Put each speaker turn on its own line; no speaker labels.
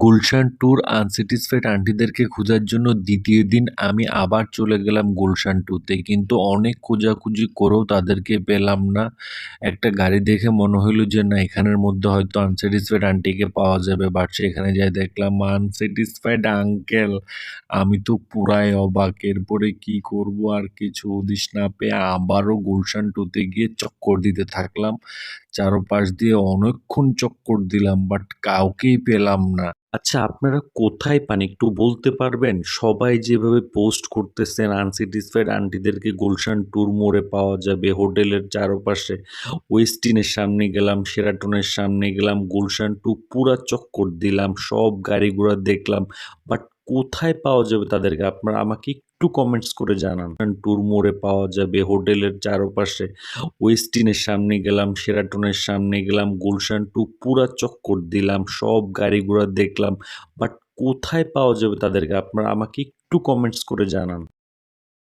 Gulshan tour unsatisfied আন্টিদেরকে খোঁজার জন্য দ্বিতীয় দিন আমি আবার চলে গেলাম গুলশান ট্যুরতে কিন্তু অনেক খোঁজাখুঁজি করেও তাদেরকে পেলাম না। একটা গাড়ি দেখে মনে হইল যে, না, এখানের মধ্যে হয়তো আনস্যাটিসফাইড আন্টিকে পাওয়া যাবে। বাট সেখানে যাই দেখলাম আনস্যাটিসফাইড আঙ্কেল আমি তো পুরাই অবাক। এরপরে কি করব? আর কিছু হদিস না পেয়ে আবারও গুলশান টুতে গিয়ে চক্কর দিতে থাকলাম। চারপাশ দিয়ে অনেকক্ষণ চক্কর দিলাম বাট কাউকেই পেলাম না।
আচ্ছা আপনারা কোথায় পান? একটু বলতে পারবেন? সবাই যেভাবে পোস্ট করতেছেন আনস্যাটিসফাইড আন্টিদেরকে গুলশান ট্যুর মোড়ে পাওয়া যাবে, হোটেলের চারপাশে, ওয়েস্টিনের সামনে গেলাম, সেরাটনের সামনে গেলাম, গুলশান টু পুরা চক্কর দিলাম, সব গাড়ি ঘোড়া দেখলাম, বাট কোথায় পাওয়া যাবে তাদেরকে আপনারা আমাকে একটু কমেন্টস করে জানান। ট্যুর মোড়ে পাওয়া যাবে, হোটেলের চারপাশে ওয়েস্টিনের সামনে গেলাম সেরাটনের সামনে গেলাম গুলশান টু পুরা চক্কর দিলাম, সব গাড়ি ঘোড়া দেখলাম বাট কোথায় পাওয়া যাবে তাদেরকে আপনারা আমাকে একটু কমেন্টস করে জানান।